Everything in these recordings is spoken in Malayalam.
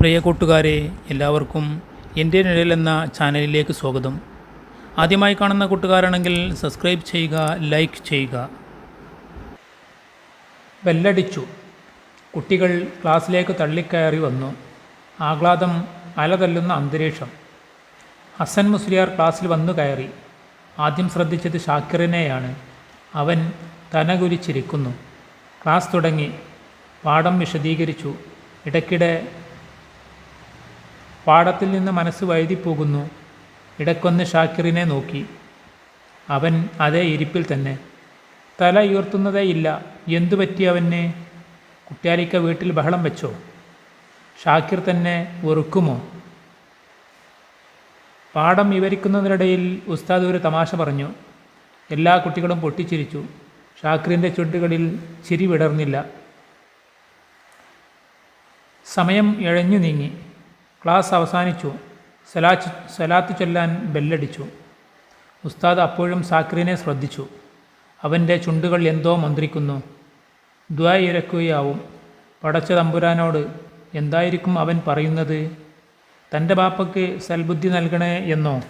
പ്രിയ കൂട്ടുകാരെ എല്ലാവർക്കും എന്റെ നിഴൽ എന്ന ചാനലിലേക്ക് സ്വാഗതം. ആദ്യമായി കാണുന്ന കൂട്ടുകാരാണെങ്കിൽ സബ്സ്ക്രൈബ് ചെയ്യുക ലൈക്ക് ചെയ്യുക. ബെല്ലടിച്ചു. കുട്ടികൾ ക്ലാസ്സിലേക്ക് തള്ളിക്കയറി വന്നു. ആഹ്ലാദം അലതല്ലുന്ന അന്തരീക്ഷം. ഹസൻ മുസ്ലിയാർ ക്ലാസ്സിൽ വന്നു കയറി. ആദ്യം ശ്രദ്ധിച്ചത് ഷാക്കിറിനെയാണ് അവൻ തനകുലിച്ചിരിക്കുന്നു ക്ലാസ് തുടങ്ങി. പാഠം വിശദീകരിച്ചു. ഇടയ്ക്കിടെ പാഠത്തിൽ നിന്ന് മനസ്സ് വഴുതിപ്പോകുന്നു ഇടയ്ക്കൊന്ന് ഷാക്കിറിനെ നോക്കി. അവൻ അതേ ഇരിപ്പിൽ തന്നെ. തല ഉയർത്തുന്നതേയില്ല എന്തു പറ്റി അവനെ? കുട്ടിയാലിക്ക വീട്ടിൽ ബഹളം വെച്ചോ? ഷാക്കിർ തന്നെ വെറുക്കുമോ? പാഠം വിവരിക്കുന്നതിനിടയിൽ ഉസ്താദ് ഒരു തമാശ പറഞ്ഞു. എല്ലാ കുട്ടികളും പൊട്ടിച്ചിരിച്ചു. ഷാക്കിറിന്റെ ചുണ്ടുകളിൽ ചിരി വിടർന്നില്ല. സമയം ഇഴഞ്ഞു നീങ്ങി. ക്ലാസ് അവസാനിച്ചു. സലാച്ച് സലാത്ത് ചൊല്ലാൻ ബെല്ലടിച്ചു. ഉസ്താദ് അപ്പോഴും സാക്രീനെ ശ്രദ്ധിച്ചു. അവന്റെ ചുണ്ടുകൾ എന്തോ മന്ത്രിക്കുന്നു. ദ്വാ ഇരക്കുകയാവും. പടച്ച തമ്പുരാനോട് എന്തായിരിക്കും അവൻ പറയുന്നത്? തന്റെ ബാപ്പയ്ക്ക് സൽബുദ്ധി നൽകണേ എന്നോ?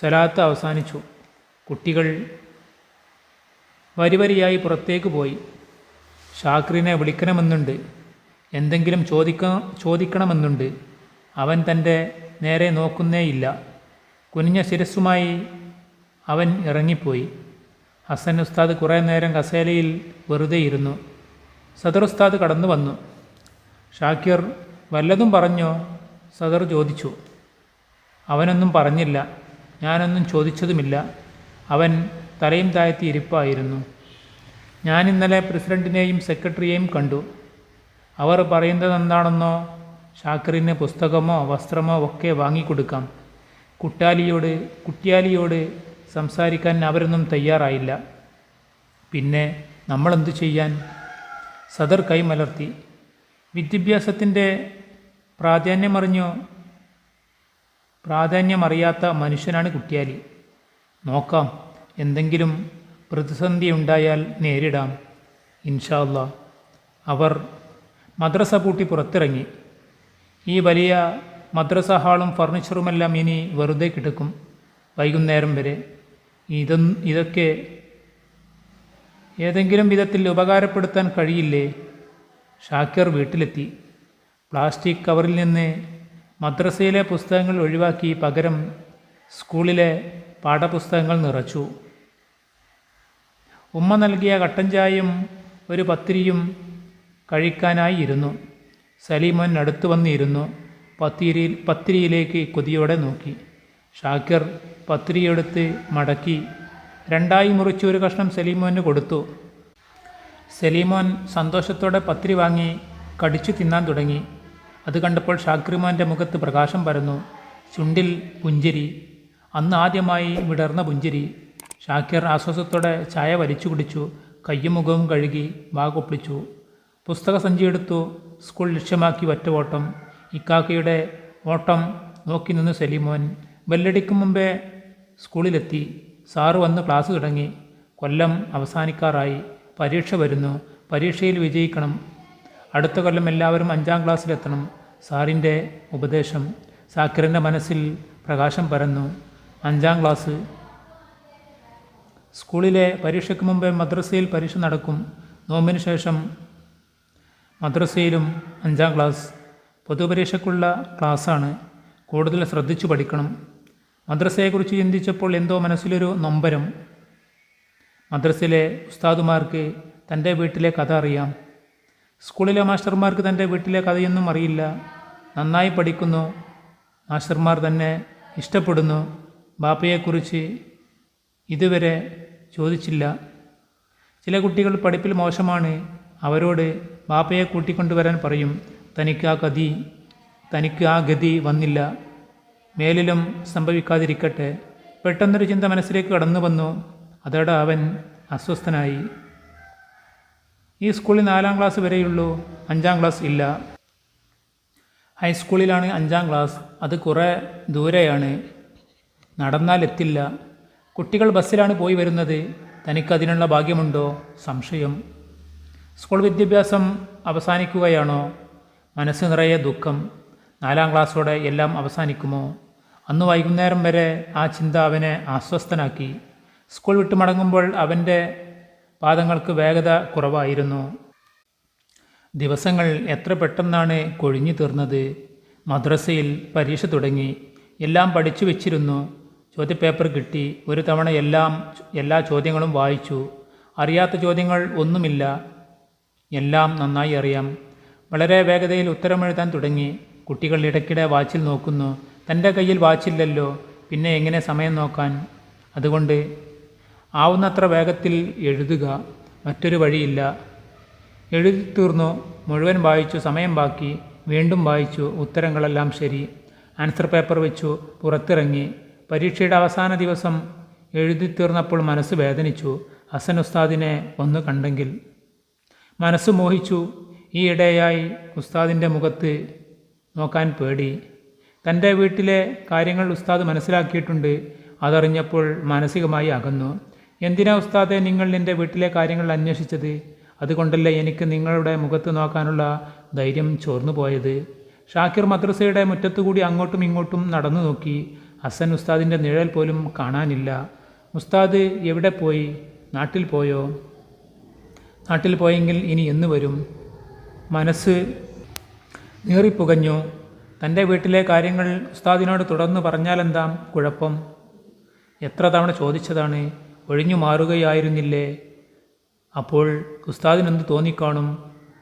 സലാത്ത് അവസാനിച്ചു. കുട്ടികൾ വരിവരിയായി പുറത്തേക്ക് പോയി. ഷാക്രിനെ വിളിക്കണമെന്നുണ്ട്. എന്തെങ്കിലും ചോദിക്ക ചോദിക്കണമെന്നുണ്ട്. അവൻ തന്റെ നേരെ നോക്കുന്നേയില്ല. കുനിഞ്ഞ ശിരസ്സുമായി അവൻ ഇറങ്ങിപ്പോയി. ഹസൻ ഉസ്താദ് കുറേ നേരം കസേലയിൽ വെറുതെ ഇരുന്നു. സദർ ഉസ്താദ് കടന്നു വന്നു. ഷാക്കിർ വല്ലതും പറഞ്ഞോ? സദർ ചോദിച്ചു. അവനൊന്നും പറഞ്ഞില്ല. ഞാനൊന്നും ചോദിച്ചതുമില്ല. അവൻ തലയും താഴ്ത്തി ഇരിപ്പായിരുന്നു. ഞാൻ ഇന്നലെ പ്രസിഡന്റിനെയും സെക്രട്ടറിയെയും കണ്ടു. അവർ പറയുന്നത് എന്താണെന്നോ ഷാക്കറിന് പുസ്തകമോ വസ്ത്രമോ ഒക്കെ വാങ്ങിക്കൊടുക്കാം. കുട്ടാലിയോട് കുട്ടിയാലിയോട് സംസാരിക്കാൻ അവരൊന്നും തയ്യാറായില്ല. പിന്നെ നമ്മളെന്തു ചെയ്യാൻ? സദർ കൈമലർത്തി. വിദ്യാഭ്യാസത്തിന്റെ പ്രാധാന്യമറിഞ്ഞോ? പ്രാധാന്യമറിയാത്ത മനുഷ്യനാണ് കുട്ടിയാലി. നോക്കാം എന്തെങ്കിലും പ്രതിസന്ധി ഉണ്ടായാൽ നേരിടാം. ഇൻഷാല്ല അവർ മദ്രസ പൂട്ടി പുറത്തിറങ്ങി. ഈ വലിയ മദ്രസ ഹാളും ഫർണിച്ചറുമെല്ലാം ഇനി വെറുതെ കിടക്കും വൈകുന്നേരം വരെ. ഇതൊ ഇതൊക്കെ ഏതെങ്കിലും വിധത്തിൽ ഉപകാരപ്പെടുത്താൻ കഴിയില്ലേ? ഷാക്കിർ വീട്ടിലെത്തി. പ്ലാസ്റ്റിക് കവറിൽ നിന്ന് മദ്രസയിലെ പുസ്തകങ്ങൾ ഒഴിവാക്കി പകരം സ്കൂളിലെ പാഠപുസ്തകങ്ങൾ നിറച്ചു. ഉമ്മ നൽകിയ കട്ടൻ ചായയും ഒരു പത്തിരിയും കഴിക്കാനായി ഇരുന്നു സലീമോൻ അടുത്തു വന്നിരുന്നു. പത്തിരിയിൽ പത്തിരിയിലേക്ക് കൊതിയോടെ നോക്കി. ഷാക്കിർ പത്തിരിയെടുത്ത് മടക്കി. രണ്ടായി മുറിച്ച് ഒരു കഷ്ണം സലീമോന് കൊടുത്തു. സലീമോൻ സന്തോഷത്തോടെ പത്തിരി വാങ്ങി കടിച്ചു തിന്നാൻ തുടങ്ങി. അത് കണ്ടപ്പോൾ ഷാക്കിർമോന്റെ മുഖത്ത് പ്രകാശം പരന്നു. ചുണ്ടിൽ പുഞ്ചിരി. അന്ന് ആദ്യമായി വിടർന്ന പുഞ്ചിരി. ഷാക്കിർ ആശ്വാസത്തോടെ ചായ വലിച്ചു കുടിച്ചു. കയ്യും മുഖവും കഴുകി വാകൊപ്പിളിച്ചു പുസ്തക സഞ്ചിയെടുത്തു സ്കൂൾ ലക്ഷ്യമാക്കി ഒറ്റ ഓട്ടം ഇക്കാക്കയുടെ ഓട്ടം നോക്കി നിന്ന് സലീമോൻ. ബെല്ലടിക്കും മുമ്പേ സ്കൂളിലെത്തി. സാറ് വന്ന് ക്ലാസ് തുടങ്ങി. കൊല്ലം അവസാനിക്കാറായി. പരീക്ഷ വരുന്നു. പരീക്ഷയിൽ വിജയിക്കണം. അടുത്ത കൊല്ലം എല്ലാവരും അഞ്ചാം ക്ലാസ്സിലെത്തണം. സാറിന്റെ ഉപദേശം. സാക്കിറിന്റെ മനസ്സിൽ പ്രകാശം പരന്നു. അഞ്ചാം ക്ലാസ്. സ്കൂളിലെ പരീക്ഷയ്ക്ക് മുമ്പേ മദ്രസയിൽ പരീക്ഷ നടക്കും. നോമ്പിന് ശേഷം മദ്രസയിലും അഞ്ചാം ക്ലാസ് പൊതുപരീക്ഷയ്ക്കുള്ള ക്ലാസ്സാണ് കൂടുതൽ ശ്രദ്ധിച്ചു പഠിക്കണം. മദ്രസയെക്കുറിച്ച് ചിന്തിച്ചപ്പോൾ എന്തോ മനസ്സിലൊരു നൊമ്പരം. മദ്രസയിലെ ഉസ്താദുമാർക്ക് തന്റെ വീട്ടിലെ കഥ അറിയാം. സ്കൂളിലെ മാസ്റ്റർമാർക്ക് തന്റെ വീട്ടിലെ കഥയൊന്നും അറിയില്ല. നന്നായി പഠിക്കുന്നു. മാസ്റ്റർമാർ തന്നെ ഇഷ്ടപ്പെടുന്നു. ബാപ്പയെക്കുറിച്ച് ഇതുവരെ ചോദിച്ചില്ല. ചില കുട്ടികൾ പഠിപ്പിൽ മോശമാണ്. അവരോട് ബാപ്പയെ കൂട്ടിക്കൊണ്ടുവരാൻ പറയും തനിക്ക് ആ ഗതി തനിക്ക് ആ ഗതി വന്നില്ല. മേലിലും സംഭവിക്കാതിരിക്കട്ടെ. പെട്ടെന്നൊരു ചിന്ത മനസ്സിലേക്ക് കടന്നു വന്നു. അതോടെ അവൻ അസ്വസ്ഥനായി. ഈ സ്കൂളിൽ നാലാം ക്ലാസ് വരെയുള്ളൂ അഞ്ചാം ക്ലാസ് ഇല്ല. ഹൈസ്കൂളിലാണ് അഞ്ചാം ക്ലാസ് അത് കുറേ ദൂരെയാണ്. നടന്നാൽ എത്തില്ല. കുട്ടികൾ ബസ്സിലാണ് പോയി വരുന്നത്. തനിക്കതിനുള്ള ഭാഗ്യമുണ്ടോ? സംശയം. സ്കൂൾ വിദ്യാഭ്യാസം അവസാനിക്കുകയാണോ? മനസ്സ് നിറയെ ദുഃഖം. നാലാം ക്ലാസ്സോടെ എല്ലാം അവസാനിക്കുമോ? അന്ന് വൈകുന്നേരം വരെ ആ ചിന്ത അവനെ അസ്വസ്ഥനാക്കി. സ്കൂൾ വിട്ട് മടങ്ങുമ്പോൾ അവന്റെ പാദങ്ങൾക്ക് വേഗത കുറവായിരുന്നു. ദിവസങ്ങൾ എത്ര പെട്ടെന്നാണ് കൊഴിഞ്ഞു തീർന്നത്. മദ്രസയിൽ പരീക്ഷ തുടങ്ങി. എല്ലാം പഠിച്ചു വെച്ചിരുന്നു. ചോദ്യപേപ്പർ കിട്ടി. ഒരു തവണ എല്ലാം എല്ലാ ചോദ്യങ്ങളും വായിച്ചു. അറിയാത്ത ചോദ്യങ്ങൾ ഒന്നുമില്ല. എല്ലാം നന്നായി അറിയാം. വളരെ വേഗതയിൽ ഉത്തരമെഴുതാൻ തുടങ്ങി. കുട്ടികൾ ഇടയ്ക്കിടെ വാച്ചിൽ നോക്കുന്നു. തന്റെ കയ്യിൽ വാച്ചില്ലല്ലോ. പിന്നെ എങ്ങനെ സമയം നോക്കാൻ? അതുകൊണ്ട് ആവുന്നത്ര വേഗത്തിൽ എഴുതുക. മറ്റൊരു വഴിയില്ല. എഴുതി തീർന്നു. മുഴുവൻ വായിച്ചു. സമയം ബാക്കി. വീണ്ടും വായിച്ചു. ഉത്തരങ്ങളെല്ലാം ശരി. ആൻസർ പേപ്പർ വെച്ചു. പുറത്തിറങ്ങി. പരീക്ഷയുടെ അവസാന ദിവസം എഴുതി തീർന്നപ്പോൾ മനസ്സ് വേദനിച്ചു. ഹസൻ ഉസ്താദിനെ ഒന്ന് കണ്ടെങ്കിൽ. മനസ്സ് മോഹിച്ചു ഈ ഇടയായി ഉസ്താദിന്റെ മുഖത്ത് നോക്കാൻ പേടി. തന്റെ വീട്ടിലെ കാര്യങ്ങൾ ഉസ്താദ് മനസ്സിലാക്കിയിട്ടുണ്ട്. അതറിഞ്ഞപ്പോൾ മാനസികമായി അകന്നു. എന്തിനാ ഉസ്താദെ നിങ്ങൾ എന്റെ വീട്ടിലെ കാര്യങ്ങൾ അന്വേഷിച്ചത്? അതുകൊണ്ടല്ലേ എനിക്ക് നിങ്ങളുടെ മുഖത്ത് നോക്കാനുള്ള ധൈര്യം ചോർന്നു പോയത്? ഷാക്കിർ മദ്രസയുടെ മുറ്റത്തുകൂടി അങ്ങോട്ടും ഇങ്ങോട്ടും നടന്നു നോക്കി. ഹസൻ ഉസ്താദിന്റെ നിഴൽ പോലും കാണാനില്ല. ഉസ്താദ് എവിടെ പോയി? നാട്ടിൽ പോയോ? നാട്ടിൽ പോയെങ്കിൽ ഇനി എന്ന് വരും? മനസ്സ് നീറിപ്പുകഞ്ഞു. തന്റെ വീട്ടിലെ കാര്യങ്ങൾ ഉസ്താദിനോട് തുടർന്ന് പറഞ്ഞാലെന്താ കുഴപ്പം? എത്ര തവണ ചോദിച്ചതാണ് ഒഴിഞ്ഞു മാറുകയായിരുന്നില്ലേ? അപ്പോൾ ഉസ്താദിനെന്ത് തോന്നിക്കാണും?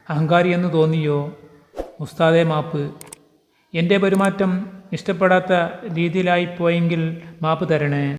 അഹങ്കാരി എന്ന് തോന്നിയോ? ഉസ്താദെ മാപ്പ്. എന്റെ പെരുമാറ്റം ഇഷ്ടപ്പെടാത്ത രീതിയിലായിപ്പോയെങ്കിൽ മാപ്പ് തരണേ.